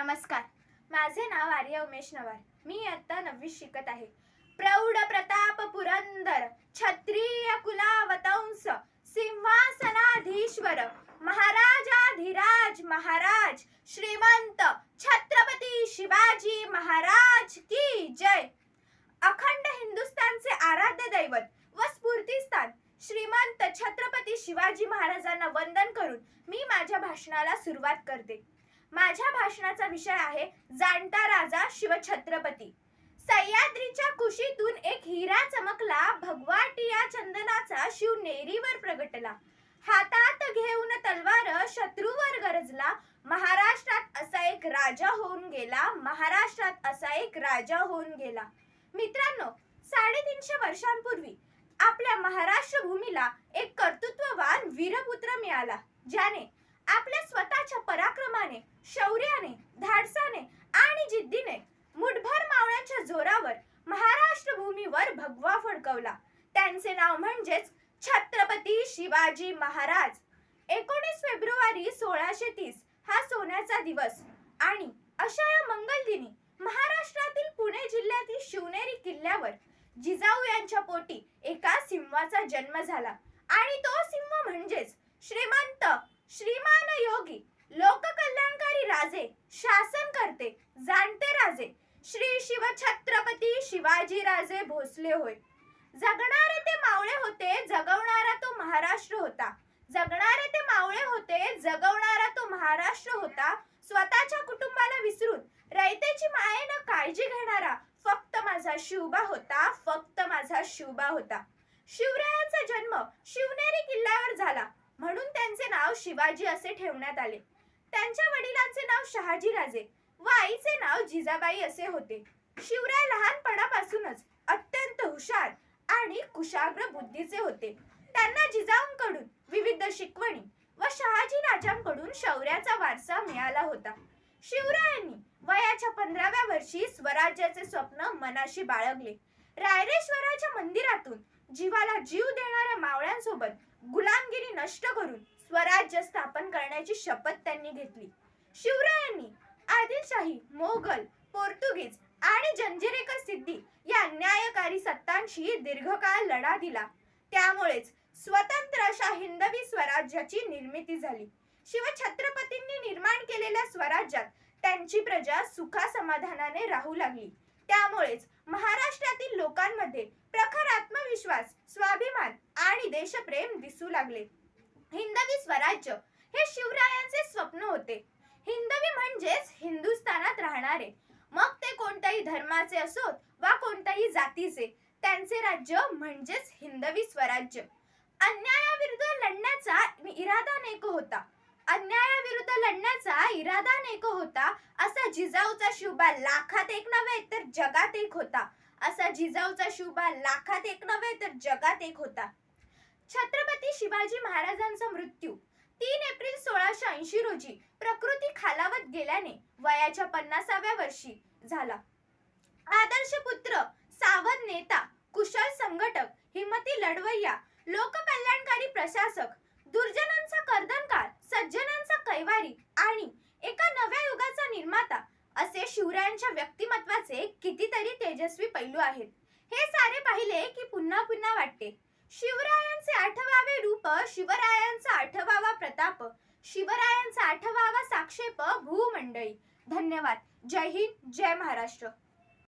नमस्कार. माझे नाव आर्य उमेश नवार. मी आता नववी शिकत आहे. प्रौढ प्रताप पुरंदर क्षत्रिय कुलावतंस सिंहासनाधीश्वर महाराजाधिराज महाराज श्रीमंत छत्रपती शिवाजी महाराज की जय. अखंड हिंदुस्थानचे आराध्य दैवत व स्फूर्तिस्थान श्रीमंत छत्रपती शिवाजी महाराजांना वंदन करून मी माझ्या भाषणाला सुरुवात करते. माझ्या भाषणाचा विषय आहे जाणता राजा शिवछत्रपती. सह्याद्रीच्या कुशीतून एक हिरा चमकला भगवाटिया चंदनाचा शिव नेरीवर प्रगटला. हातात घेऊन तलवार शत्रूवर गरजला. महाराष्ट्रात असा एक राजा होऊन गेला महाराष्ट्रात असा एक राजा होऊन गेला. मित्रांनो साडेतीनशे वर्षांपूर्वी आपल्या महाराष्ट्र भूमीला एक कर्तृत्ववान वीरपुत्र मिळाला ज्याने आपल्या स्वतःच्या पराक्रमाने शौर्याने धाडसाने आणि जिद्दीने मुठभर मावळ्यांच्या जोरावर महाराष्ट्र भूमीवर भगवा फडकवला. त्यांचे नाव म्हणजेच छत्रपती शिवाजी महाराज. एकोणीस फेब्रुवारी सोळाशे तीस हा सोन्याचा दिवस आणि अशा या मंगल दिनी महाराष्ट्रातील पुणे जिल्ह्यातील शिवनेरी किल्ल्यावर जिजाऊ यांच्या पोटी एका सिंहाचा जन्म झाला आणि तो सिंह म्हणजेच श्रीमंत श्रीमान योगी लोककल्याणकारी राजे शासन करते जाणते राजे. श्री शिव छत्रपती शिवाजी राजे भोसले होय. जगणारे ते मावळे होते जगवणारा तो महाराष्ट्र होता. जगणारे ते मावळे होते जगवणारा तो महाराष्ट्र होता. स्वतःच्या कुटुंबाला विसरून रयतेची मायेनं काळजी घेणारा फक्त माझा शिवबा होता फक्त माझा शिवबा होता. शिवरायांचा जन्म शिवनेरी किल्ल्यावर झाला म्हणून त्यांचे नाव शिवाजी असे ठेवण्यात आले. त्यांच्या वडिलांचे नाव शहाजी राजे व आईचे नाव जिजाबाई असे होते. शिवराय लहानपणापासूनच अत्यंत हुशार आणि कुशाग्र बुद्धीचे होते. त्यांना जिजाऊंकडून विविध शिकवणी व शहाजी राजांकडून शौर्याचा वारसा मिळाला होता. शिवरायांनी वयाच्या पंधराव्या वर्षी स्वराज्याचे स्वप्न मनाशी बाळगले. रायरेश्वराच्या मंदिरातून जीवाला जीव देणाऱ्या मावळ्यांसोबत गुलामगिरी नष्ट करून स्वराज्य स्थापन करण्याची शपथ त्यांनी घेतली. शिवरायांनी आदिलशाही मोगल पोर्तुगीज आणि जंजिरेकर सिद्धी या अन्यायकारी सत्तांशी दीर्घकाळ लढा दिला. त्यामुळेच स्वतंत्र अशा हिंदवी स्वराज्याची निर्मिती झाली. शिवछत्रपतींनी निर्माण केलेल्या स्वराज्यात त्यांची प्रजा सुखा समाधानाने राहू लागली. त्यामुळेच महाराष्ट्रातील लोकांमध्ये प्रखर आत्मविश्वास स्वाभिमान आणि देशप्रेम दिसू लागले. हिंदवी स्वराज्य हे शिवरायांचे स्वप्न होते. हिंदवी म्हणजेच हिंदुस्थानात राहणारे. मग ते कोणत्याही धर्माचे असोत वा कोणत्याही जातीचे त्यांचे राज्य म्हणजेच हिंदवी स्वराज्य. अन्यायाविरुद्ध लढण्याचा इरादा नेक होता. अन्यायाविरुद्ध लढण्याचा इरादा नेक होता. असा जिजाऊचा शिवबा लाखात एक नव्हे तर जगात एक होता. असा जिजाऊचा शिवबा लाखात एक नव्हे तर जगात एक होता. छत्रपती शिवाजी महाराजांचा मृत्यू. तीन एप्रिल सोळाशे ऐंशी रोजी प्रकृती खालावत गेल्याने वयाच्या पन्नासाव्या वर्षी झाला. आदर्श पुत्र सावध नेता कुशल संघटक हिमती लढवय्या लोककल्याणकारी प्रशासक दुर्जनांचा कर्दनकार सज्जनांचा कैवारी आणि एका नव्या युगाचा निर्माता असे शिवरायांच्या व्यक्तिमत्वाचे कितीतरी तेजस्वी पैलू आहेत. हे सारे पाहिले की पुन्हा पुन्हा वाटते. शिवरायांचे आठवावे रूप शिवरायांचा आठवावा प्रताप शिवरायांचा आठवावा साक्षेप भूमंडळी. धन्यवाद. जय हिंद जय महाराष्ट्र.